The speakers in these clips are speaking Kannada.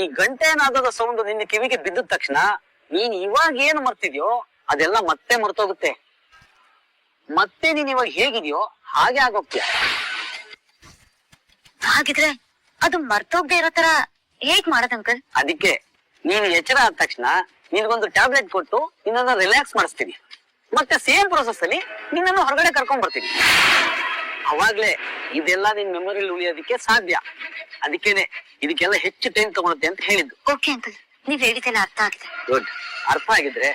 ಈ ಗಂಟೆನಾದದ ಸೌಂಡ್ ನಿನ್ನ ಕಿವಿಗೆ ಬಿದ್ದ ತಕ್ಷಣ ನೀನ್ ಇವಾಗ ಏನ್ ಮರ್ತಿದ್ಯೋ ಅದೆಲ್ಲ ಮತ್ತೆ ಮರ್ತೋಗುತ್ತೆ. ಮತ್ತೆ ನೀನ್ ಇವಾಗ ಹೇಗಿದ್ಯೋ ಹಾಗೆ ಆಗೋಗ್ತೀಯ. ಹಾಗಿದ್ರೆ ಅದು ಮರ್ತೋಗ್ದೆ ಇರೋ ತರ ಹೇಗ್ ಮಾಡೋದ್ ಅಂಕಲ್ ಅದಕ್ಕೆ ನೀನ್ ಎಚ್ಚರ ಆದ ತಕ್ಷಣ ನಿನ್ಗೊಂದು ಟ್ಯಾಬ್ಲೆಟ್ ಕೊಟ್ಟು ನಿನ್ನನ್ನ ರಿಲ್ಯಾಕ್ಸ್ ಮಾಡಿಸ್ತೀನಿ. ಮತ್ತೆ ಸೇಮ್ ಪ್ರೊಸೆಸ್ ಅಲ್ಲಿ ನಿನ್ನನ್ನು ಹೊರಗಡೆ ಕರ್ಕೊಂಡ್ ಬರ್ತೀನಿ. ಅವಾಗ್ಲೇ ಇದೆಲ್ಲ ನಿನ್ ಮೆಮೊರಿಲಿ ಉಳಿಯೋದಕ್ಕೆ ಸಾಧ್ಯ. ಅದಕ್ಕೇನೆ ಇದಕ್ಕೆಲ್ಲ ಹೆಚ್ಚು ಟೈಮ್ ತಗೊಳುತ್ತೆ ಅಂತ ಹೇಳಿದ್ದು. ಓಕೆ ಅಂಕಲ್ ನೀವ್ ಹೇಳಿದ್ದೆಲ್ಲ ಅರ್ಥ ಆಗಿದೆ ಗುಡ್ ಅರ್ಥ ಆಗಿದ್ರೆ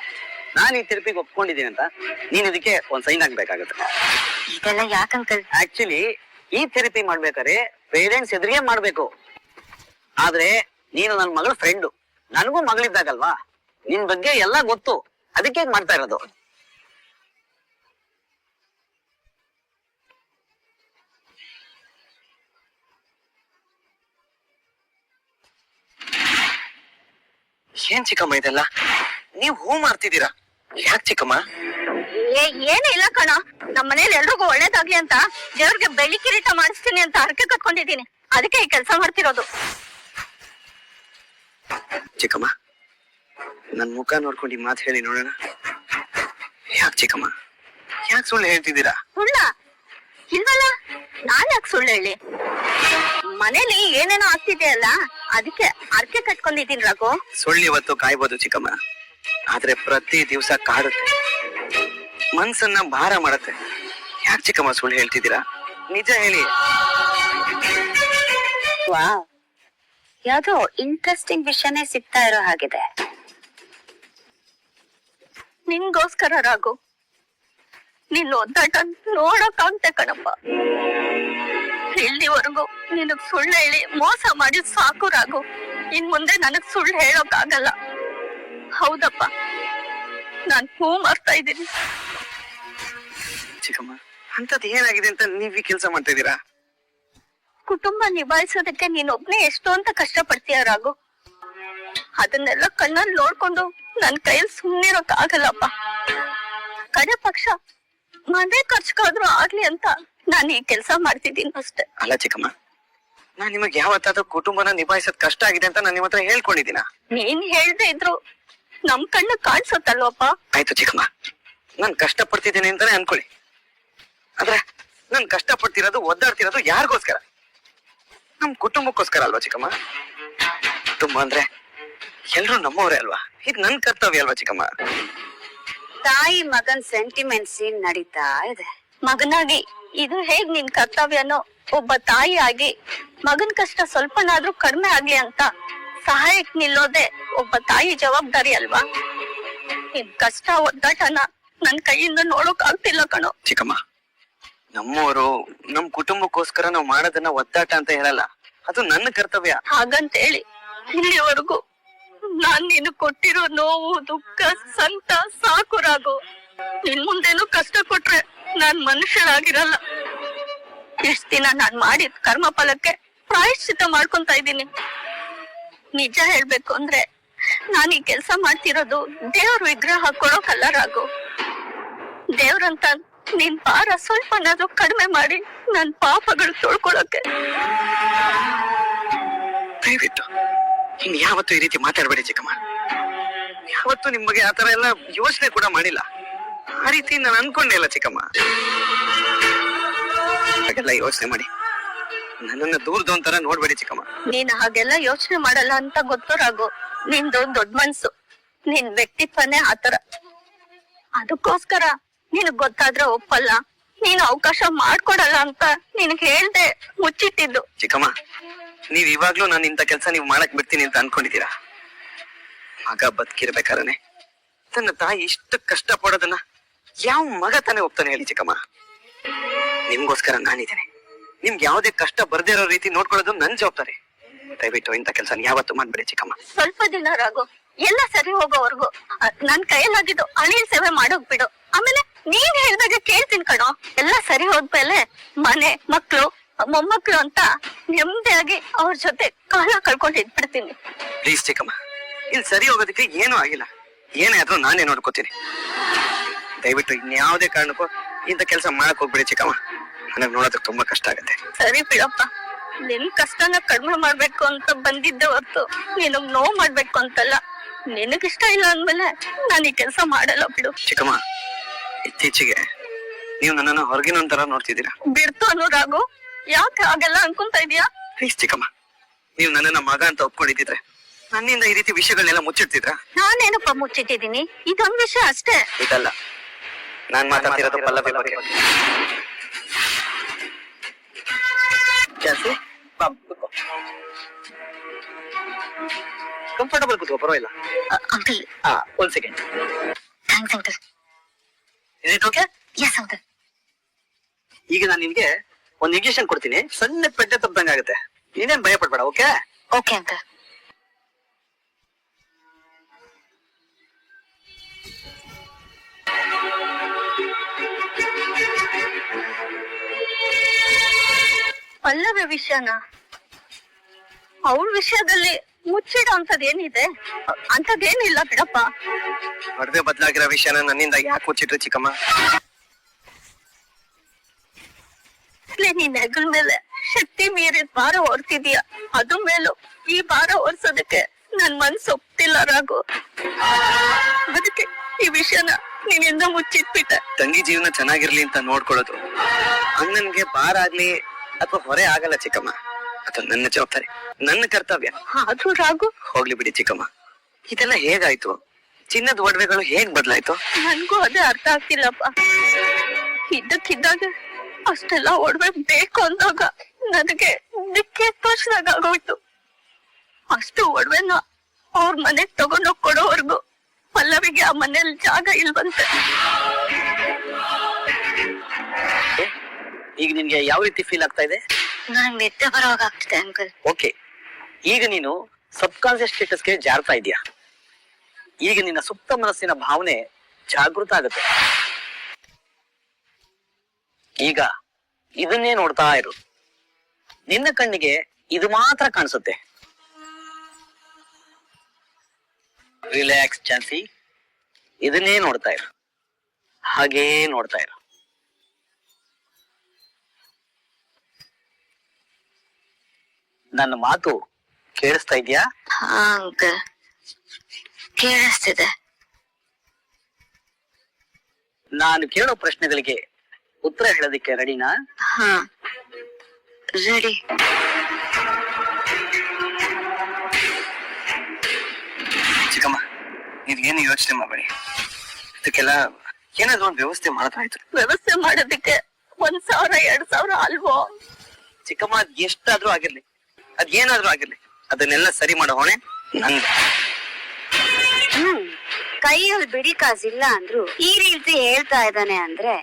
ನಾನು ಈ ಥೆರಪಿಗೆ ಒಪ್ಕೊಂಡಿದ್ದೀನಿ ಅಂತ ನೀನ್ ಇದಕ್ಕೆ ಒಂದ್ ಸೈನ್ ಆಗ್ಬೇಕಾಗುತ್ತೆ ಇದೆಲ್ಲ ಯಾಕ್ ಅಂಕಲ್? ಆಕ್ಚುಲಿ ಈ ಥೆರಪಿ ಮಾಡ್ಬೇಕಾದ್ರೆ ಪೇರೆಂಟ್ಸ್ ಎದುರಿಗೆ ಮಾಡ್ಬೇಕು. ಆದ್ರೆ ನೀನು ನನ್ನ ಮಗಳ ಫ್ರೆಂಡು ನನಗೂ ಮಗಳಿದ್ದಾಗಲ್ವಾ? ನಿನ್ ಬಗ್ಗೆ ಎಲ್ಲ ಗೊತ್ತು. ಅದಕ್ಕೆ ಮಾಡ್ತಾ ಇರೋದು. ಏನ್ ಚಿಕ್ಕಮ್ಮ ಇದೆಲ್ಲ? ನೀವ್ ಹೂ ಮಾಡ್ತಿದ್ದೀರಾ ಯಾಕ್ ಚಿಕ್ಕಮ್ಮ? ಏನೇ ಇಲ್ಲ ಕಣ. ನಮ್ಮ ಮನೇಲಿ ಎಲ್ರಿಗೂ ಒಳ್ಳೇದಾಗ್ಲಿ ಅಂತ ದೇವ್ರಿಗೆ ಬೆಳ್ಳಿ ಕಿರೀಟ ಮಾಡಿಸ್ತೀನಿ ಅಂತ ಅರ್ಕೆ ಕಟ್ಕೊಂಡಿದ್ದೀನಿ. ಅದಕ್ಕೆ ಈ ಕೆಲಸ ಮಾಡ್ತಿರೋದು. ಚಿಕ್ಕಮ್ಮ ನನ್ ಮುಖ ನೋಡ್ಕೊಂಡು ಈ ಮಾತು ಹೇಳಿ ನೋಡೋಣ. ಯಾಕ್ ಚಿಕ್ಕಮ್ಮ? ಯಾಕ್ ಸುಳ್ಳು ಹೇಳ್ತಿದ್ದೀರಾ? ಸುಳ್ಳ? ಇಲ್ವಲ್ಲ? ನಾನ್ ಯಾಕೆ ಸುಳ್ಳು ಹೇಳಿ? ಮನೇಲಿ ಏನೇನೋ ಆಗ್ತಿದೆ ಅಲ್ಲ? ಅದಕ್ಕೆ ಅರ್ಕೆ ಕಟ್ಕೊಂಡಿದ್ದೀನಿ ರಘು. ಸುಳ್ಳು ಇವತ್ತು ಕಾಯ್ಬೋದು ಚಿಕ್ಕಮ್ಮ. ಆದ್ರೆ ಪ್ರತಿ ದಿವಸ ಕಾಡುತ್ತೆ. ಮನ್ಸನ್ನ ಭಾರ ಮಾಡತ್ತೆ. ಯಾಕೆ ಚಿಕ್ಕಮ್ಮ ಸುಳ್ಳು ಹೇಳ್ತಿದ್ದೀರಾ? ನಿಜ ಹೇಳಿ. ವಾಹ್ ಯಾವ್ದೋ ಇಂಟ್ರೆಸ್ಟಿಂಗ್ ವಿಷಯನೇ ಸಿಗ್ತಾ ಇರೋ ಹಾಗಿದೆ. ನಿನ್ಗೋಸ್ಕರ ರಾಘು. ನಿನ್ನ ಒದ್ದಾಟ ನೋಡಕ್ಕಾಗ್ತೆ ಕಣಪ್ಪ. ಇಲ್ಲಿವರೆಗೂ ನಿನಗ್ ಸುಳ್ಳು ಹೇಳಿ ಮೋಸ ಮಾಡಿ ಸಾಕು ರಾಘು. ಇನ್ ಮುಂದೆ ನನಗ್ ಸುಳ್ಳು ಹೇಳೋಕ್ ಆಗಲ್ಲ ಹೌದಪ್ಪ. ನಾನ್ ಹೂ ಮಾಡ್ತಾ ಇದ್ದೀನಿ. ಚಿಕ್ಕಮ್ಮ ಅಂತದ್ ಏನಾಗಿದೆ ಅಂತ ನೀವ್ ಈ ಕೆಲಸ ಮಾಡ್ತಾ ಇದ್ದೀರಾ? ಕುಟುಂಬ ನಿಭಾಯಿಸೋದಕ್ಕೆ ನೀನೊಬ್ನೇ ಎಷ್ಟು ಅಂತ ಕಷ್ಟ ಪಡ್ತೀಯ ರಾಘು? ಅದನ್ನೆಲ್ಲ ಕಣ್ಣಲ್ಲಿ ನೋಡ್ಕೊಂಡು ನನ್ ಕೈಯಲ್ಲಿ ಸುಮ್ನಿರೋಕ್ ಆಗಲ್ಲಪ್ಪ ಕಡೆ ಪಕ್ಷ ಮನೆ ಖರ್ಚ್ಗಾದ್ರೂ ಆಗ್ಲಿ ಅಂತ. ನಾನು ಈ ಕೆಲಸ ಮಾಡ್ತಿದ್ದೀನಿ ಅಷ್ಟೇ. ಅಲ್ಲ ಚಿಕ್ಕಮ್ಮ ನಾನ್ ನಿಮಗೆ ಯಾವತ್ತಾದ್ರೂ ಕುಟುಂಬನ ನಿಭಾಯಿಸೋದ್ ಕಷ್ಟ ಆಗಿದೆ ಅಂತ ನಾನು ನಿಮ್ಮ ಹತ್ರ ಹೇಳ್ಕೊಂಡಿದ್ದೀನ? ನೀನ್ ಹೇಳ್ದೆ ಇದ್ರು ನಮ್ ಕಣ್ಣು ಕಾಣಿಸುತ್ತಲ್ವಪ್ಪ? ಆಯ್ತು ಚಿಕ್ಕಮ್ಮ ನಾನ್ ಕಷ್ಟ ಪಡ್ತಿದ್ದೀನಿ ಅಂತಾನೆ ಅನ್ಕೊಳ್ಳಿ. ಆದ್ರೆ ನಾನ್ ಕಷ್ಟ ಪಡ್ತಿರೋದು ಒದ್ದಾಡ್ತಿರೋದು ಯಾರಿಗೋಸ್ಕರ? ನಮ್ ಕುಟುಂಬಕ್ಕೋಸ್ಕರ ಅಲ್ವಾ ಚಿಕ್ಕಮ್ಮ? ಕುಟುಂಬ ಅಂದ್ರೆ ಎಲ್ರು ನಮ್ಮವರೇ ಅಲ್ವಾ? ಇದು ನನ್ ಕರ್ತವ್ಯ ಅಲ್ವಾ ಚಿಕ್ಕಮ್ಮ? ತಾಯಿ ಮಗನ್ ಸೆಂಟಿಮೆಂಟ್ ಸೀನ್ ನಡೀತಾ ಇದೆ. ಮಗನಾಗಿ ಇದು ಹೇಗ್ ನಿನ್ ಕರ್ತವ್ಯನೋ? ಒಬ್ಬ ತಾಯಿ ಆಗಿ ಮಗನ್ ಕಷ್ಟ ಸ್ವಲ್ಪನಾದ್ರೂ ಕಡಿಮೆ ಆಗ್ಲಿ ಅಂತ ಸಹಾಯಕ್ ನಿಲ್ಲೋದೆ ಒಬ್ಬ ತಾಯಿ ಜವಾಬ್ದಾರಿ ಅಲ್ವಾ? ನಿನ್ ಕಷ್ಟ ಒದ್ದಾಟನ ನನ್ ಕೈಯಿಂದ ನೋಡೋಕ್ ಆಗ್ತಿಲ್ಲ ಕಣೋ. ಚಿಕ್ಕಮ್ಮ ನಮ್ಮವರು ನಮ್ ಕುಟುಂಬಕ್ಕೋಸ್ಕರ ನಾವು ಮಾಡೋದನ್ನ ಒದ್ದಾಟ ಅಂತ ಹೇಳಲ್ಲ. ಅದು ನನ್ನ ಕರ್ತವ್ಯ. ಹಾಗಂತ ಹೇಳಿ ಇಲ್ಲಿವರೆಗೂ ನಾನ್ ನೀನು ಕೊಟ್ಟಿರೋ ನೋವು ದುಃಖ ಸಂತ ಸಾಕು ರಾಗು ನಿನ್ ಮುಂದೇನು ಕಷ್ಟ ಕೊಟ್ರೆ ನಾನ್ ಮನುಷ್ಯರಾಗಿರಲ್ಲ ಎಷ್ಟ್ ದಿನ ನಾನ್ ಮಾಡಿದ ಕರ್ಮ ಫಲಕ್ಕೆ ಪ್ರಾಯಶ್ಚಿತ ಮಾಡ್ಕೊಂತ ಇದ್ದೀನಿ. ನಿಜ ಹೇಳ್ಬೇಕು ಅಂದ್ರೆ ನಾನ್ ಈ ಕೆಲ್ಸ ಮಾಡ್ತಿರೋದು ದೇವ್ರ ವಿಗ್ರಹ ಕೊಡೋ ಕಲ್ಲರಾಗು ದೇವ್ರಂತ ನಿನ್ ಭಾರ ಸ್ವಲ್ಪನಾದ್ರೂ ಕಡಿಮೆ ಮಾಡಿ ನನ್ ಪಾಪಗಳು ತೊಳ್ಕೊಳಕ್ಕೆ. ದಯವಿಟ್ಟು ಇನ್ ಯಾವತ್ತೂ ಈ ರೀತಿ ಮಾತಾಡ್ಬೇಡಿ ಚಿಕ್ಕಮ್ಮ. ಯಾವತ್ತೂ ನಿಮ್ ಬಗ್ಗೆ ಆತರ ಎಲ್ಲ ಯೋಚನೆ ಕೂಡ ಮಾಡಿಲ್ಲ. ಆ ರೀತಿ ನಾನು ಅನ್ಕೊಂಡೆ ಅಲ್ಲ ಚಿಕ್ಕಮ್ಮ. ಹಾಗೆಲ್ಲ ಯೋಚನೆ ಮಾಡಿ. ನನ್ನನ್ನ ದೂರದ ಒಂಥರ ನೋಡ್ಬೇಡಿ ಚಿಕ್ಕಮ್ಮ. ನೀನ್ ಹಾಗೆಲ್ಲ ಯೋಚನೆ ಮಾಡಲ್ಲ ಅಂತ ಗೊತ್ತು ರಾಘು ನಿಂದು ದೊಡ್ಡ ಮನ್ಸು. ನಿನ್ ವ್ಯಕ್ತಿತ್ವನೇ ಆತರ ಅದಕ್ಕೋಸ್ಕರ ನಿನಗ್ ಗೊತ್ತಾದ್ರೆ ಒಪ್ಪಲ್ಲ ನೀನು ಅವಕಾಶ ಮಾಡ್ಕೊಡಲ್ಲ ಅಂತ ನಿನಗ್ ಹೇಳ್ದೆ ಮುಚ್ಚಿಟ್ಟಿದ್ದು. ಚಿಕ್ಕಮ್ಮ ನೀವ್ ಇವಾಗ್ಲೂ ನಾನು ಇಂಥ ಕೆಲಸ ನೀವ್ ಮಾಡಕ್ ಬಿಡ್ತೀನಿ ಅಂತ ಅನ್ಕೊಂಡಿದ್ದೀರಾ? ಮಗ ಬದುಕಿರ್ಬೇಕಾರನೆ ತನ್ನ ತಾಯಿ ಇಷ್ಟು ಕಷ್ಟ ಪಡೋದನ್ನ ಯಾವ ಮಗ ತಾನೇ ಹೋಗ್ತಾನೆ ಹೇಳಿ ಚಿಕ್ಕಮ್ಮ? ನಿಮ್ಗೋಸ್ಕರ ನಾನಿದ್ದೇನೆ. ನಿಮ್ಗೆ ಯಾವುದೇ ಕಷ್ಟ ಬರ್ದೇ ಇರೋ ರೀತಿ ನೋಡ್ಕೊಳ್ಳೋದು ನನ್ ಜವಾಬ್ದಾರಿ. ದಯವಿಟ್ಟು ಇಂಥ ಕೆಲಸ ಯಾವತ್ತು ಮಾಡ್ಬೇಡಿ ಚಿಕ್ಕಮ್ಮ. ಸ್ವಲ್ಪ ದಿನ ರಾಘು ಎಲ್ಲ ಸರಿ ಹೋಗೋವರೆಗೂ. ನನ್ ಕೈಯಲ್ಲಾಗಿದ್ದು ಅನಿಲ್ ಸೇವೆ ಮಾಡೋಗ್ ಬಿಡು ಆಮೇಲೆ ನೀನ್ ಹೇಳಿದಾಗ ಕೇಳ್ತೀನಿ ಕಣೋ. ಎಲ್ಲ ಸರಿ ಹೋದ್ಮೇಲೆ ಮನೆ ಮಕ್ಳು ಮೊಮ್ಮಕ್ಳು ಅಂತ ನೆಮ್ಮದಿಯಾಗಿ ಅವ್ರ ಜೊತೆ ಕಾಲ ಕಳ್ಕೊಂಡು ಇದ್ಬಿಡ್ತೀನಿ. ಪ್ಲೀಸ್ ಚಿಕ್ಕಮ್ಮ. ಇಲ್ಲಿ ಸರಿ ಹೋಗೋದಕ್ಕೆ ಏನೂ ಆಗಿಲ್ಲ. ಏನೇ ಆದ್ರೂ ನಾನೇ ನೋಡ್ಕೋತೀನಿ. ದಯವಿಟ್ಟು ಇನ್ಯಾವುದೇ ಕಾರಣಕ್ಕೂ ಇಂಥ ಕೆಲಸ ಮಾಡಕ್ ಹೋಗ್ಬಿಡಿ ಚಿಕ್ಕಮ್ಮ. ನನಗ್ ನೋಡೋದಕ್ಕೆ ತುಂಬಾ ಕಷ್ಟ ಆಗತ್ತೆ. ಸರಿ ಬಿಡಪ್ಪ. ನಿನ್ ಕಷ್ಟನ ಕಡಿಮೆ ಮಾಡ್ಬೇಕು ಅಂತ ಬಂದಿದ್ದೆ ಹೊತ್ತು ನಿನಗ್ ನೋವು ಮಾಡ್ಬೇಕು ಅಂತಲ್ಲ. ನಿನಗಿಷ್ಟ ಇಲ್ಲ ಅಂದ್ಮೇಲೆ ನಾನು ಈ ಕೆಲಸ ಮಾಡಲ್ಲ ಬಿಡು. ಚಿಕ್ಕಮ್ಮ ಇತ್ತೀಚೆಗೆ ನೀವು ನನ್ನನ್ನ ಹೊರಗಿನ ಒಂಥರ ನೋಡ್ತಿದ್ದೀರಾ? ಬಿಡ್ತು ಅನ್ನೋ ರಾಗು ಯಾಕೆ ಹಾಗೆಲ್ಲ ಅನ್ಕೊಂತ ಇದೀಯಾ? ಪ್ಲೀಸ್ ಚಿಕ್ಕಮ್ಮ ನೀವು ನನ್ನನ್ನ ಮಗ ಅಂತ ಒಪ್ಕೊಂಡಿದ್ರೆ ನನ್ನಿಂದ ಈ ರೀತಿ ವಿಷಯಗಳನ್ನೆಲ್ಲ ಮುಚ್ಚಿಡ್ತಿದ್ರ? ನಾನೇನಪ್ಪ ಮುಚ್ಚಿಟ್ಟಿದೀನಿ ಇದೊಂದ್ ವಿಷಯ ಅಷ್ಟೇ. ಇದಲ್ಲ. ನಾನ್ ಮಾತಾಡ್ತಿರೋದು ಪಲ್ಲವಿ ಬಗ್ಗೆ. ಜಾಸ್ತಿ? ಕಂಫರ್ಟಬಲ್ ಕೂತ್ಕೋ. ಪರವಾಗಿಲ್ಲ. ಅಂಕಲ್. ಹಾ ಒಂದ್ second thanks uncle. It okay yes uncle. ಈಗ ನಾನು ನಿನ್ಗೆ ಒಂದ್ ಇಂಜೆಕ್ಷನ್ ಕೊಡ್ತೀನಿ. ಸಣ್ಣ ಪೆಟ್ಟೆ ತಪ್ಪದಂಗ ಆಗುತ್ತೆ ನೀನೇನ್ ಭಯ ಪಡ್ಬೇಡ ಓಕೆ ಓಕೆ ಅಂಕಲ್. ಪಲ್ಲವಿ ವಿಷಯನ? ಅವಳ ವಿಷಯದಲ್ಲಿ ಮುಚ್ಚಿಡೋ ಅಂತದ್ ಏನಿದೆ? ಅಂತದೇನಿಲ್ಲ ಬಿಡಪ್ಪ. ಮದ್ವೆ ಬದಲಾಗಿರೋ ವಿಷಯನ ನನ್ನಿಂದ ಯಾಕೆ ಮುಚ್ಚಿಟ್ರು ಚಿಕ್ಕಮ್ಮ? ನೀನ್ ಹೆಗಲ್ ಮೇಲೆ ಶಕ್ತಿ ಮೀರಿದ ಭಾರ ಹೊರ್ತಿದೀಯ. ಅದು ಮೇಲೂ ಈ ಭಾರ ಹೊರ್ಸೋದಕ್ಕೆ ನನ್ ಮನ್ಸು ಒಪ್ತಿಲ್ಲ ರಾಘು. ಅದಕ್ಕೆ ಈ ವಿಷಯನ ನಿನ್ನಿಂದ ಮುಚ್ಚಿಟ್ಬಿಟ್ಟೆ. ತಂಗಿ ಜೀವನ ಚೆನ್ನಾಗಿರ್ಲಿ ಅಂತ ನೋಡ್ಕೊಳ್ಳೋದು. ಅಣ್ಣನ್ಗೆ ಭಾರ ಆಗ್ಲಿ ಅಥವಾ ಹೊರೆ ಆಗಲ್ಲ ಚಿಕ್ಕಮ್ಮ. ಅದು ನನ್ನ ಜವಾಬ್ದಾರಿ ನನ್ನ ಕರ್ತವ್ಯ. ಆದ್ರೂ ರಾಗು ಹೋಗ್ಲಿ ಬಿಡಿ ಚಿಕ್ಕಮ್ಮ. ಇದೆಲ್ಲ ಹೇಗಾಯ್ತು? ಚಿನ್ನದ ಒಡವೆಗಳು ಹೇಗ್ ಬದಲಾಯ್ತು? ನನ್ಗೂ ಅದೇ ಅರ್ಥ ಆಗ್ತಿಲ್ಲಪ್ಪ. ಇದ್ದಕ್ಕಿದ್ದಾಗ ಅಷ್ಟೆಲ್ಲ ಒಡವೆ ಬೇಕು ಅಂದಾಗ ನನಗೆ ದಿಕ್ಕೆ ತೋಚದಾಗ ಆಗೋಯ್ತು. ಅಷ್ಟು ಒಡವೆನ ಅವ್ರ ಮನೆಗ್ ತಗೊಂಡೋಗ್ ಕೊಡೋವರ್ಗು ಪಲ್ಲವಿಗೆ ಆ ಮನೇಲಿ ಜಾಗ ಇಲ್ವಂತೆ. ಈಗ ನಿನ್ಗೆ ಯಾವ ರೀತಿ ಫೀಲ್ ಆಗ್ತಾ ಇದೆ? ನಿದ್ದೆ ಬರೋವಾಗ ಆಗ್ತಿದೆ ಅಂಕಲ್. ಓಕೆ ಈಗ ನೀನು ಸಬ್ ಕಾನ್ಸಿಯಸ್ ಸ್ಟೇಟಸ್ಗೆ ಜಾರ್ತಾ ಇದೀಯ ಈಗ ನಿನ್ನ ಸುಪ್ತ ಮನಸ್ಸಿನ ಭಾವನೆ ಜಾಗೃತ ಆಗುತ್ತೆ. ಈಗ ಇದನ್ನೇ ನೋಡ್ತಾ ಇರು. ನಿನ್ನ ಕಣ್ಣಿಗೆ ಇದು ಮಾತ್ರ ಕಾಣಿಸುತ್ತೆ. ರಿಲ್ಯಾಕ್ಸ್ ಚಾನ್ಸಿ. ಇದನ್ನೇ ನೋಡ್ತಾ ಇರು. ಹಾಗೇ ನೋಡ್ತಾ ಇರು. ನನ್ನ ಮಾತು ಕೇಳಿಸ್ತಾ ಇದೆಯಾ? ಹಾ ಅಂಕಲ್. ಕೇಳಿಸ್ತಿದೆ. ನಾನು ಕೇಳೋ ಪ್ರಶ್ನೆಗಳಿಗೆ ಉತ್ತರ ಹೇಳೋದಕ್ಕೆ ರೆಡಿನಾ ಹಾ. ರೆಡಿ ಚಿಕ್ಕಮ್ಮ ನೀವೇನು ಯೋಚನೆ ಮಾಡಬೇಡಿ. ಇದಕ್ಕೆಲ್ಲ ಏನಾದ್ರು ಒಂದು ವ್ಯವಸ್ಥೆ ಮಾಡೋದಾಯ್ತು ವ್ಯವಸ್ಥೆ ಮಾಡೋದಕ್ಕೆ ಒಂದ್ ಸಾವಿರ ಎರಡ್ ಸಾವಿರ ಅಲ್ವೋ? ಚಿಕ್ಕಮ್ಮ ಎಷ್ಟಾದ್ರೂ ಆಗಿರ್ಲಿ. ಅದ್ ಏನಾದ್ರೂ ಆಗಿರ್ಲಿ ಅದನ್ನೆಲ್ಲ ಸರಿ ಮಾಡೋ ಹೊಣೆ ನಂದು ಹ್ಮ್ ಕೈಯಲ್ಲಿ ಬಿಡಿ ಕಾಸಿಲ್ಲ ಅಂದ್ರು ಈ ರೀತಿ ಹೇಳ್ತಾ ಇದ್ದಾನೆ ಅಂದ್ರೆ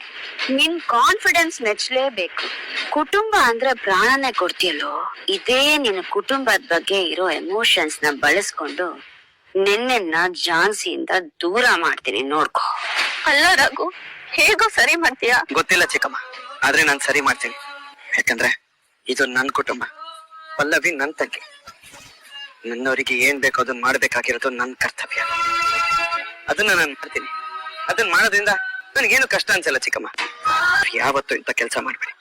ನಿನ್ ಕಾನ್ಫಿಡೆನ್ಸ್ ಮೆಚ್ಚಲೇಬೇಕು ಕುಟುಂಬ ಅಂದ್ರೆ ಪ್ರಾಣನೇ ಕೊಡ್ತೀಯಲ್ಲೋ ಇದೇ ನಿನ್ನ ಕುಟುಂಬದ ಬಗ್ಗೆ ಇರೋ ಎಮೋಷನ್ಸ್ನ ಬಳಸ್ಕೊಂಡು ನಿನ್ನೆನ್ನ ಜಾನ್ಸಿಯಿಂದ ದೂರ ಮಾಡ್ತೀನಿ ನೋಡ್ಕೋ. ಅಲ್ಲ ರಘು ಹೇಗೋ ಸರಿ ಮಾಡ್ತೀಯಾ? ಗೊತ್ತಿಲ್ಲ ಚಿಕ್ಕಮ್ಮ ಆದ್ರೆ ನಾನ್ ಸರಿ ಮಾಡ್ತೀನಿ. ಯಾಕಂದ್ರೆ ಇದು ನನ್ ಕುಟುಂಬ. ಪಲ್ಲವಿ ನನ್ ತಂಗಿ ನನ್ನವರಿಗೆ ಏನ್ ಬೇಕೋ ಅದನ್ನ ಮಾಡ್ಬೇಕಾಗಿರೋದು ನನ್ ಕರ್ತವ್ಯ. ಅದನ್ನ ನಾನು ಮಾಡ್ತೀನಿ. ಅದನ್ನ ಮಾಡೋದ್ರಿಂದ ನನಗೇನು ಕಷ್ಟ ಅನ್ಸಲ್ಲ ಚಿಕ್ಕಮ್ಮ. ಯಾವತ್ತು ಇಂಥ ಕೆಲಸ ಮಾಡ್ಬೇಡಿ.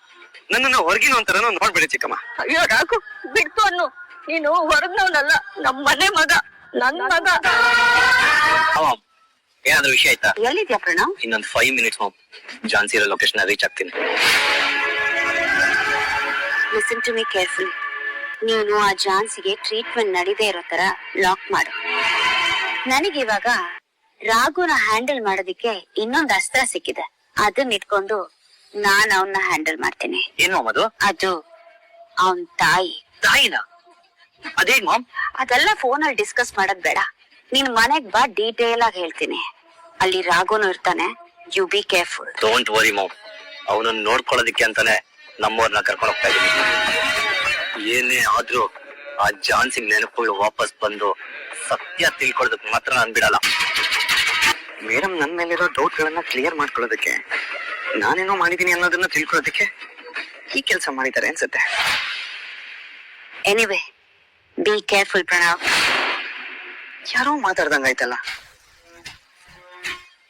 ನನ್ನನ್ನು ಹೊರಗಿನ ಒಂಥರನೂ ನೋಡ್ಬೇಡಿ ಚಿಕ್ಕಮ್ಮ. ಅಯ್ಯೋ ಬಿಡ್ತು ಅನ್ನು. ನೀನು ಹೊರಗ್ನವನಲ್ಲ ನಮ್ ಮನೆ ಮಗ ನನ್ ಮಗ. ಏನಾದ್ರೂ ವಿಷಯ ಆಯ್ತಾ? ಎಲ್ಲಿದ್ಯಾ ಪ್ರಣವ್? ಇನ್ನೊಂದು ಫೈವ್ ಮಿನಿಟ್ಸ್ ಜಾನ್ಸಿ ಇರೋ ಲೊಕೇಶನ್ ರೀಚ್ ಆಗ್ತೀನಿ. ಲಿಸನ್ ಟು ಮೀ ಕೇರ್ಫುಲ್ ನೀನು ಆ ಜಾನ್ಸಿಗೆ ಟ್ರೀಟ್ಮೆಂಟ್ ನಡೀದೇ ಇರೋ ತರ ಲಾಕ್ ಮಾಡು. ನನಗಿವಾಗ ರಾಘುನ ಹ್ಯಾಂಡಲ್ ಮಾಡೋದಿಕ್ಕೆ ಇನ್ನೊಂದು ಅಸ್ತ್ರ ಸಿಕ್ಕಿದೆ. ಅದನ್ನ ಇಟ್ಕೊಂಡು ನಾನ್ ಅವನ್ನ ಹ್ಯಾಂಡಲ್ ಮಾಡ್ತೀನಿ. ಏನು ಅದು ಅದು ಅವನ್ ತಾಯಿ. ತಾಯಿನ? ಅದೇ ಮಾಮ್? ಅದೆಲ್ಲ ಅಲ್ಲಿ ಡಿಸ್ಕಸ್ ಮಾಡೋದ್ ಬೇಡ. ನೀನ್ ಮನೆಗ್ ಬಾ ಡೀಟೇಲ್ ಆಗಿ ಹೇಳ್ತೀನಿ. ಅಲ್ಲಿ ರಾಘುನು ಇರ್ತಾನೆ. You be careful don't worry mom. ಅವನನ್ನ ನೋಡ್ಕೊಳ್ಳೋದಿಕ್ಕೆ ಅಂತಾನೆ ನಮ್ಮವ್ರನ್ನ ಕರ್ಕೊಂಡು ಹೋಗ್ತಾ ಇದೀನಿ ಏನೇ ಆದ್ರೂ ಆ ಜಾನ್ಸಿಂಗ್ ನೆನಪುಗಳು ವಾಪಸ್ ಬಂದು ಸತ್ಯ ತಿಳ್ಕೊಳ್ಳೋದಕ್ಕೆ ಮಾತ್ರ ನಾನು ಬಿಡಲ್ಲ. ಮೇಡಮ್ ನನ್ನ ಮೇಲಿರೋ ಡೌಟ್ ಗಳನ್ನ ಕ್ಲಿಯರ್ ಮಾಡ್ಕೊಳ್ಳೋದಕ್ಕೆ ನಾನೇನೋ ಮಾಡಿದೀನಿ ಅನ್ನೋದನ್ನ ತಿಳ್ಕೊಳ್ಳೋದಕ್ಕೆ ಈ ಕೆಲಸ ಮಾಡಿದ್ದಾರೆ ಅನ್ಸುತ್ತೆ. ಎನಿವೆ ಬಿ ಕೇರ್ಫುಲ್ ಪ್ರಣವ್ ಯಾರೋ ಮಾತಾಡ್ದಂಗಾಯ್ತಲ್ಲ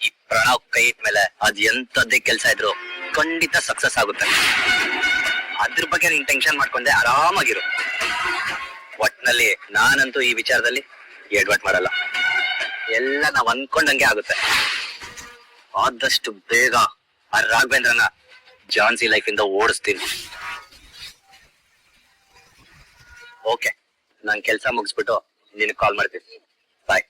ಈ ಪ್ರಣವ್ ಕೈ ಮೇಲೆ ಅದ್ ಎಂತದ್ದೇ ಕೆಲ್ಸ ಇದ್ರು ಖಂಡಿತ ಸಕ್ಸಸ್ ಆಗುತ್ತೆ. ಅದ್ರ ಬಗ್ಗೆ ನೀನ್ ಟೆನ್ಷನ್ ಮಾಡ್ಕೊಂಡೆ ಆರಾಮಾಗಿರು. ಒಟ್ನಲ್ಲಿ ನಾನಂತೂ ಈ ವಿಚಾರದಲ್ಲಿ ಎಡ್ವಟ್ ಮಾಡಲ್ಲ. ಎಲ್ಲ ನಾವ್ ಅನ್ಕೊಂಡಂಗೆ ಆಗುತ್ತೆ. ಆದಷ್ಟು ಬೇಗ ಆ ರಾಘವೇಂದ್ರನ ಜಾನ್ಸಿ ಲೈಫ್ ಇಂದ ಓಡಿಸ್ತೀನಿ. ಓಕೆ ನಾನ್ ಕೆಲ್ಸ ಮುಗಿಸ್ಬಿಟ್ಟು ನಿನಗೆ ಕಾಲ್ ಮಾಡ್ತೀನಿ. ಬಾಯ್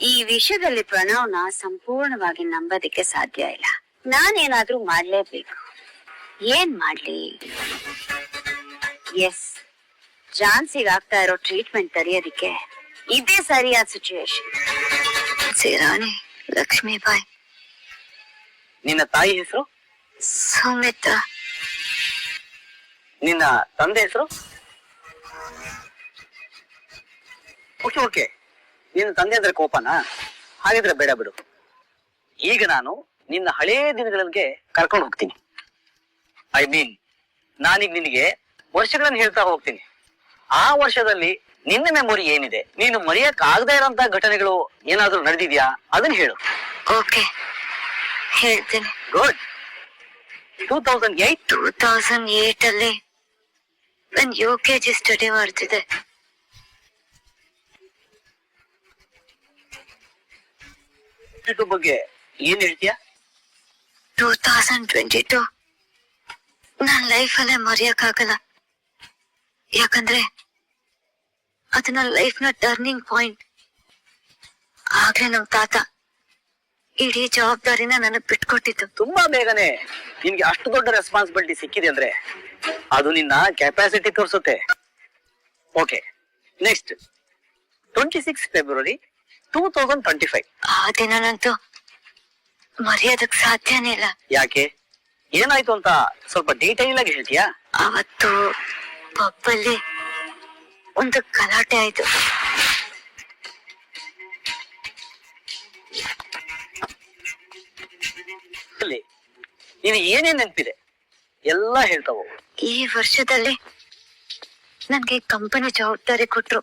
ಈ ವಿಷಯದಲ್ಲಿ ಪ್ರಣವ್ನ ಸಂಪೂರ್ಣವಾಗಿ ನಂಬೋದಿಕ್ಕೆ ಸಾಧ್ಯ ಇಲ್ಲ. ನಾನೇನಾದ್ರೂ ಮಾಡ್ಲೇಬೇಕು. ಏನ್ ಮಾಡ್ಲಿ? ಎಸ್ ಜಾನ್ಸಿಗೆ ಆಗ್ತಾ ಇರೋ ಟ್ರೀಟ್ಮೆಂಟ್ ತರೆಯೋದಿಕ್ಕೆ ಇದೇ ಸರಿಯಾದ ಸಿಚುವೇಶನ್ ಸಿರಾಣಿ ಲಕ್ಷ್ಮೀಬಾಯಿ ನಿನ್ನ ತಾಯಿ ಹೆಸರು? ಸುಮಿತ ನಿನ್ನ ತಂದೆ ಹೆಸರು? ಓಕೆ ಓಕೆ ನಿನ್ನ ತಂದೆ ಅಂದ್ರೆ ಕೋಪನಾ? ಹಾಗಿದ್ರೆ ಬೇಡ ಬಿಡು. ಈಗ ನಾನು ನಿನ್ನ ಹಳೇ ದಿನಗಳಿಗೆ ಕರ್ಕೊಂಡು ಹೋಗ್ತೀನಿ. ಐ ಮೀನ್ ನಾನೀಗ ನಿನಗೆ ವರ್ಷಗಳನ್ನು ಹೇಳ್ತಾ ಹೋಗ್ತೀನಿ. ಆ ವರ್ಷದಲ್ಲಿ ನಿನ್ನ ಮೆಮೊರಿ ಏನಿದೆ? ನೀನು ಮರೆಯಕ್ ಆಗದೆ ಇರೋಂತ ಘಟನೆಗಳು ಏನಾದ್ರೂ ನಡೆದಿದ್ಯಾ? ಅದನ್ನ ಹೇಳು. ಓಕೆ. ಹೇಳ್ತೀನಿ. Good two thousand eight two thousand eight ಅಲ್ಲಿ ನಾನು ಯು ಕೆ ಜಿ ಸ್ಟಡಿ ಮಾಡ್ತಿದ್ದೆ. ಬಗ್ಗೆ ಏನ್ ಹೇಳ್ತೀಯಾ? ಟೂ ತೌಸಂಡ್ ಟ್ವೆಂಟಿ ಟೂ ನನ್ ಲೈಫಲ್ಲೇ ಮರೆಯಕ್ಕಾಗಲ್ಲ ಯಾಕಂದ್ರೆ ಅದು ನನ್ನ ಲೈಫ್ನ ಟರ್ನಿಂಗ್ ಪಾಯಿಂಟ್ ಆಗ್ಲೇ ನಮ್ ತಾತ ಇಡೀ ಜವಾಬ್ದಾರಿನ ನನಗ್ ಬಿಟ್ಕೊಟ್ಟಿತ್ತು ತುಂಬಾ ಬೇಗನೆ. ನಿನ್ಗೆ ಅಷ್ಟು ದೊಡ್ಡ ರೆಸ್ಪಾನ್ಸಿಬಿಲಿಟಿ ಸಿಕ್ಕಿದೆ ಅಂದ್ರೆ ಅದು ನಿನ್ನ ಕೆಪಾಸಿಟಿ ತೋರಿಸುತ್ತೆ. Okay next twenty six February two thousand twenty five ಆ ದಿನನಂತೂ ಮರೆಯೋದಕ್ ಸಾಧ್ಯನೇ ಇಲ್ಲ. ಯಾಕೆ? ಏನಾಯ್ತು ಅಂತ ಸ್ವಲ್ಪ ಡೀಟೈಲ್ ಆಗಿ ಹೇಳ್ತೀಯಾ? ಅವತ್ತು ಪಬ್ಬಲ್ಲಿ ಒಂದು ಗಲಾಟೆ ಆಯ್ತು. ಇಲ್ಲಿ ನೀನು ಏನೇನ್ ನೆನಪಿದೆ? ಎಲ್ಲ ಹೇಳ್ತಾವ ಈ ವರ್ಷದಲ್ಲಿ ನನ್ಗೆ ಕಂಪನಿ ಜವಾಬ್ದಾರಿ ಕೊಟ್ರು.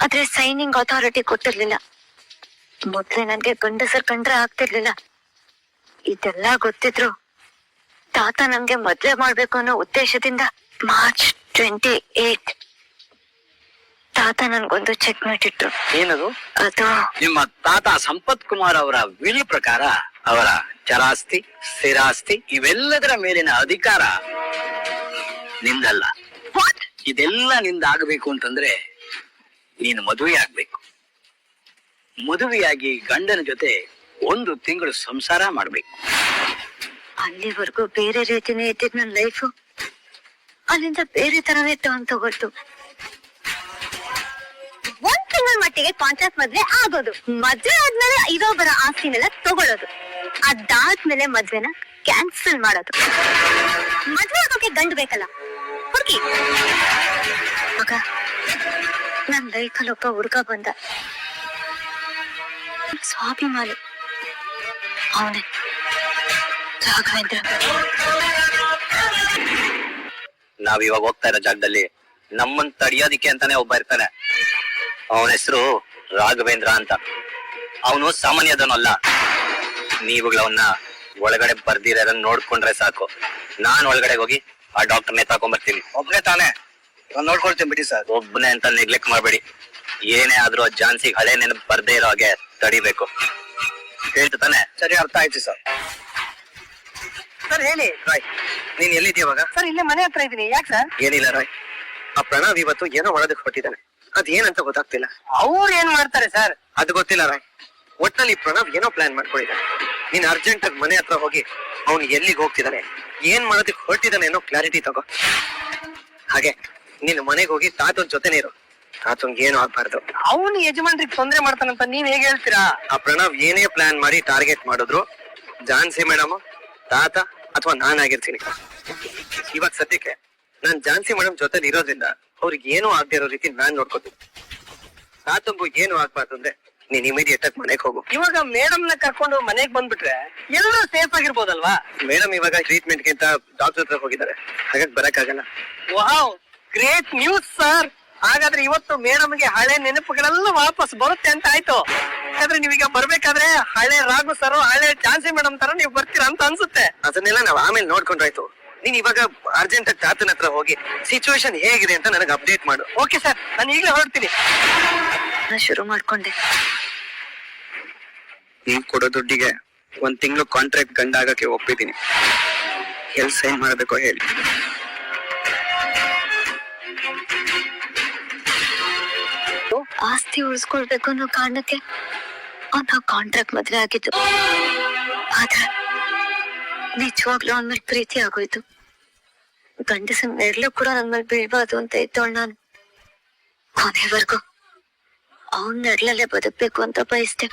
ಆದ್ರೆ ಸೈನಿಂಗ್ ಅಥಾರಿಟಿ ಕೊಟ್ಟಿರ್ಲಿಲ್ಲ. ಮೊದ್ಲೇ ನನ್ಗೆ ಗಂಡಸರ್ ಕಂಡ್ರೆ ಆಗ್ತಿರ್ಲಿಲ್ಲ. ಇದೆಲ್ಲ ಗೊತ್ತಿದ್ರು ತಾತ ನಮ್ಗೆ ಮದ್ವೆ ಮಾಡ್ಬೇಕು ಅನ್ನೋ ಉದ್ದೇಶದಿಂದ ಮಾರ್ಚ್ ಟ್ವೆಂಟಿ ಏಟ್ ತಾತ ನನ್ಗೊಂದು ಚೆಕ್ ಮಾಡಿಟ್ರು ಏನದು? ಅದು ನಿಮ್ಮ ತಾತ ಸಂಪತ್ ಕುಮಾರ್ ಅವರ ವಿಲ್ ಪ್ರಕಾರ ಅವರ ಚರಾಸ್ತಿ ಸ್ಥಿರಾಸ್ತಿ ಇವೆಲ್ಲದರ ಮೇಲಿನ ಅಧಿಕಾರ ನಿಂದಲ್ಲ. ಇದೆಲ್ಲ ನಿಂದ ಆಗ್ಬೇಕು ಅಂತಂದ್ರೆ ನೀನು ಮದುವೆ ಆಗ್ಬೇಕು. ಮದುವೆಯಾಗಿ ಗಂಡನ ಜೊತೆ ಒಂದು ತಿಂಗಳು ಸಂಸಾರ ಮಾಡ್ಬೇಕು. ಅಲ್ಲಿವರೆಗೂ ಬೇರೆ ರೀತಿನೇ ಇದ್ದಿದ್ ನನ್ ಲೈಫು ಅಲ್ಲಿಂದ ಬೇರೆ ತರನೇ ಟರ್ನ್ ತಗೊಳ್ತು. ಒಂದ್ ತಿಂಗಳ ಮಟ್ಟಿಗೆ ಕಾಂಟ್ರಾಕ್ಟ್ ಮದ್ವೆ ಆಗೋದು. ಮದ್ವೆ ಆದ್ಮೇಲೆ ಇರೋಬ್ಬರ ಆಸ್ತಿನೆಲ್ಲ ತಗೊಳ್ಳೋದು ಅದಾದ್ಮೇಲೆ ಮದ್ವೆನ ಕ್ಯಾನ್ಸಲ್ ಮಾಡೋದು. ಮದ್ವೆ ಆಗೋಕೆ ಗಂಡು ಬೇಕಲ್ಲ. ಹುಡುಗಿ. ಮಗ, ನನ್ ಲೈಫಲ್ಲಿ ಒಬ್ಬ ಹುಡುಗ ಬಂದ. ಸ್ವಾಭಿಮಾನಿ. ಅವನೇ. ರಾಘವೇಂದ್ರ ನಾವ್ ಇವಾಗ ಹೋಗ್ತಾ ಇರೋ ಜಾಗದಲ್ಲಿ ನಮ್ಮನ್ ತಡಿಯೋದಿಕ್ಕೆ ಅಂತಾನೆ ಒಬ್ಬ ಇರ್ತಾನೆ. ಅವನ ಹೆಸರು ರಾಘವೇಂದ್ರ ಅಂತ. ಅವನು ಸಾಮಾನ್ಯದನಲ್ಲ. ನೀವುಗಳವನ್ನ ಒಳಗಡೆ ಬರ್ದಿರ ನೋಡ್ಕೊಂಡ್ರೆ ಸಾಕು. ನಾನ್ ಒಳಗಡೆ ಹೋಗಿ ಆ ಡಾಕ್ಟರ್ನೇ ತಗೊಂಡ್ಬರ್ತೀನಿ ಒಬ್ನೇ ತಾನೇ? ನಾನ್ ನೋಡ್ಕೊಳ್ತೀನಿ ಬಿಡಿ ಸರ್. ಒಬ್ನೇ ಅಂತ ನೆಗ್ಲೆಕ್ಟ್ ಮಾಡ್ಬೇಡಿ. ಏನೇ ಆದ್ರೂ ಆ ಜಾನ್ಸಿಗೆ ಹಳೆ ನೆನಪು ಬರ್ದೇ ಇರೋ ಹಾಗೆ ತಡಿಬೇಕು. ಹೇಳ್ತಾನೆ ಸರಿ ಅರ್ಥ ಆಯ್ತು ಸರ್. ಸರ್ ಹೇಳಿ. ರಾಯ್ ನೀನ್ ಎಲ್ಲಿದ್ದೀಯ ಇವಾಗ? ಸರ್ ಇಲ್ಲೇ ಮನೆ ಹತ್ರ ಇದೀನಿ. ಯಾಕೆ ಸರ್? ಏನಿಲ್ಲ ರಾಯ್. ಆ ಪ್ರಣವ್ ಇವತ್ತು ಏನೋ ಮಾಡೋದಕ್ಕೆ ಅದ್ ಏನಂತ ಗೊತ್ತಾಗ್ತಿಲ್ಲ. ಅವ್ರು ಏನ್ ಮಾಡ್ತಾರೆ ಸರ್? ಅದು ಗೊತ್ತಿಲ್ಲ ರಾಯ್. ಒಟ್ನಲ್ಲಿ ಪ್ರಣವ್ ಏನೋ ಪ್ಲಾನ್ ಮಾಡ್ಕೊಂಡಿದ್ದಾನೆ ನೀನ್ ಅರ್ಜೆಂಟ್ ಆಗಿ ಮನೆ ಹತ್ರ ಹೋಗಿ ಅವ್ನು ಎಲ್ಲಿಗೆ ಹೋಗ್ತಿದ್ದಾನೆ ಏನ್ ಮಾಡೋದಕ್ಕೆ ಹೊರಟಿದ್ದಾನೆ ಅನ್ನೋ ಕ್ಲಾರಿಟಿ ತಗೋ. ಹಾಗೆ ನೀನ್ ಮನೆಗೆ ಹೋಗಿ ತಾತನ್ ಜೊತೆನೇ ಇರು. ತಾತನ್ಗೆ ಏನು ಆಗ್ಬಾರ್ದು. ಅವನು ಯಜಮಾನ್ರಿಗೆ ತೊಂದ್ರೆ ಮಾಡ್ತಾನಂತ ನೀವ್ ಹೇಗೆ ಹೇಳ್ತೀರಾ? ಆ ಪ್ರಣವ್ ಏನೇ ಪ್ಲಾನ್ ಮಾಡಿ ಟಾರ್ಗೆಟ್ ಮಾಡಿದ್ರು. ಜಾನ್ಸಿ ಮೇಡಮ್ ತಾತ ಅಥವಾ ನಾನಾಗಿರ್ತೀನಿ ಇವಾಗ ಸದ್ಯಕ್ಕೆ ನಾನ್ ಜಾನ್ಸಿ ಮೇಡಮ್ ಜೊತೆಲಿ ಇರೋದ್ರಿಂದ ಅವ್ರಿಗೆ ಏನೂ ಆಗದೆ ಇರೋ ರೀತಿ ನಾನ್ ನೋಡ್ಕೋತೀನಿ. ತುಂಬು ಏನು ಆಗ್ಬಾರ್ದು ಅಂದ್ರೆ ನೀನ್ ಇಮಿಡಿಯೇಟ್ ಆಗಿ ಮನೆಗೆ ಹೋಗು. ಇವಾಗ ಮೇಡಮ್ನ ಕರ್ಕೊಂಡು ಮನೆಗ್ ಬಂದ್ಬಿಟ್ರೆ ಎಲ್ಲರೂ ಸೇಫ್ ಆಗಿರ್ಬೋದಲ್ವಾ? ಮೇಡಮ್ ಇವಾಗ ಟ್ರೀಟ್ಮೆಂಟ್ ಗಿಂತ ಡಾಕ್ಟರ್ ಹತ್ರ ಹೋಗಿದ್ದಾರೆ. ಹಾಗಾಗಿ ಬರಕ್ಕಾಗಲ್ಲ. ವಾವ್ ಗ್ರೇಟ್ ನ್ಯೂಸ್ ಸರ್ ಹಾಗಾದ್ರೆ ಇವತ್ತು ಮೇಡಮ್ಗೆ ಹಳೆ ನೆನಪುಗಳೆಲ್ಲ ವಾಪಸ್ ಬರುತ್ತೆ ಅಂತ ಆಯ್ತು. ಯಾಕಂದ್ರೆ ನೀವೀಗ ಬರ್ಬೇಕಾದ್ರೆ ಹಳೆ ರಾಘು ಸರ್ ಹಳೆ ಚಾನ್ಸಿ ಮೇಡಮ್ ತರ ನೀವು ಬರ್ತೀರಾ ಅಂತ ಅನ್ಸುತ್ತೆ. ಅದನ್ನೆಲ್ಲ ನಾವ್ ಆಮೇಲೆ ನೋಡ್ಕೊಂಡ್ರಾಯ್ತು ನೀನ್ ಇವಾಗ ಅರ್ಜೆಂಟ್ ಆಗಿ ತಾತನ ಹತ್ರ ಹೋಗಿ ಸಿಚುವೇಶನ್ ಹೇಗಿದೆ ಅಂತ ನನಗೆ ಅಪ್ಡೇಟ್ ಮಾಡು. ಓಕೆ ಸರ್ ನಾನು ಈಗಲೇ ಹೊರಡ್ತೀನಿ. ನಾ ಶುರು ಮಾಡ್ಕೊಂಡೆ. ನೀವ್ ಕೊಡೋ ದುಡ್ಡಿಗೆ ಒಂದ್ ತಿಂಗಳು ಕಾಂಟ್ರಾಕ್ಟ್ ಗಂಡ ಆಗಕ್ಕೆ ಒಪ್ಪಿದ್ದೀನಿ. ಎಲ್ ಸೈನ್ ಮಾಡ್ಬೇಕೋ ಹೇಳಿ. ಆಸ್ತಿ ಉಳಿಸ್ಕೊಳ್ಬೇಕು ಅನ್ನೋ ಕಾರಣಕ್ಕೆ ಅವ್ನ ಕಾಂಟ್ರಾಕ್ಟ್ ಮದ್ವೆ ಆಗಿದ್ದು. ಆದ್ರೆ ನಿಜವಾಗ್ಲೂ ಅವನ ಮೇಲೆ ಪ್ರೀತಿ ಆಗೋಯ್ತು. ಗಂಡಸನ ನೆರಳು ಕೂಡ ನನ್ ಮೇಲೆ ಬೀಳ್ಬಾರ್ದು ಅಂತ ಇದ್ದವಳು ನಾನು. ಕೊನೆವರೆಗೂ ಅವನ್ ನೆರಳಲ್ಲೇ ಬದುಕ್ಬೇಕು ಅಂತ ಬಯಸ್ದೆ